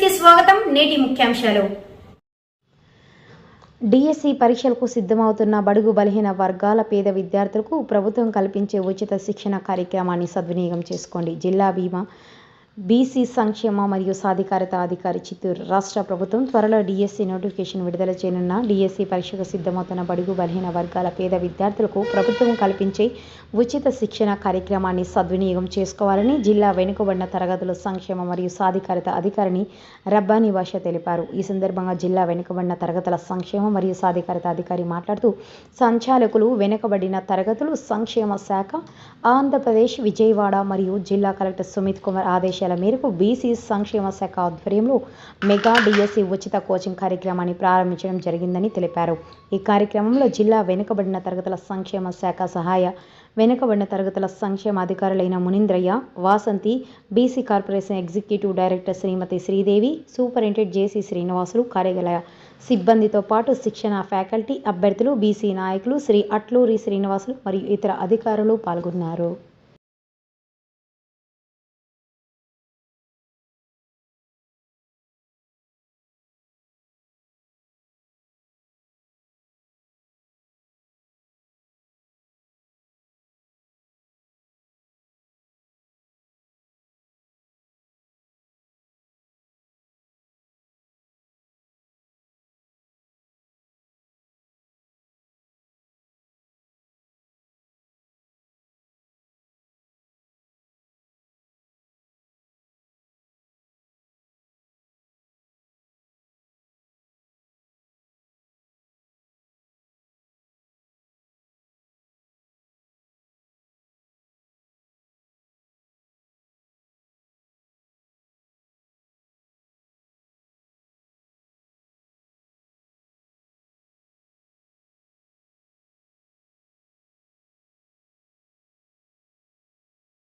కి స్వాగతం. నేటి ముఖ్యాంశాలు. డిఎస్సి పరీక్షలకు సిద్ధమవుతున్న బడుగు బలహీన వర్గాల పేద విద్యార్థులకు ప్రభుత్వం కల్పించే ఉచిత శిక్షణ కార్యక్రమాన్ని సద్వినియోగం చేసుకోండి. జిల్లా బీమా బీసీ సంక్షేమ మరియు సాధికారత అధికారి చిత్తూరు రాష్ట్ర ప్రభుత్వం త్వరలో డిఎస్సి నోటిఫికేషన్ విడుదల చేయనున్న డిఎస్సి పరీక్షకు సిద్ధమవుతున్న బడుగు బలహీన వర్గాల పేద విద్యార్థులకు ప్రభుత్వం కల్పించే ఉచిత శిక్షణ కార్యక్రమాన్ని సద్వినియోగం చేసుకోవాలని జిల్లా వెనుకబడిన తరగతుల సంక్షేమ మరియు సాధికారత అధికారిని రబ్బానీ భాష తెలిపారు. ఈ సందర్భంగా జిల్లా వెనుకబడిన తరగతుల సంక్షేమ మరియు సాధికారత అధికారి మాట్లాడుతూ సంచాలకులు వెనుకబడిన తరగతులు సంక్షేమ శాఖ ఆంధ్రప్రదేశ్ విజయవాడ మరియు జిల్లా కలెక్టర్ సుమిత్ కుమార్ ఆదేశాల మేరకు బీసీ సంక్షేమ శాఖ ఆధ్వర్యంలో మెగా డిఎస్సి ఉచిత కోచింగ్ కార్యక్రమాన్ని ప్రారంభించడం జరిగిందని తెలిపారు. ఈ కార్యక్రమంలో జిల్లా వెనుకబడిన తరగతుల సంక్షేమ శాఖ సహాయ వెనుకబడిన తరగతుల సంక్షేమ అధికారులైన Munindraiah Vasanthi BC corporation executive director Srimathi Sridevi superintendent JC Srinivasulu కార్యాలయ సిబ్బందితో పాటు శిక్షణ ఫ్యాకల్టీ అభ్యర్థులు బీసీ నాయకులు శ్రీ అట్లూరి శ్రీనివాసులు మరియు ఇతర అధికారులు పాల్గొన్నారు.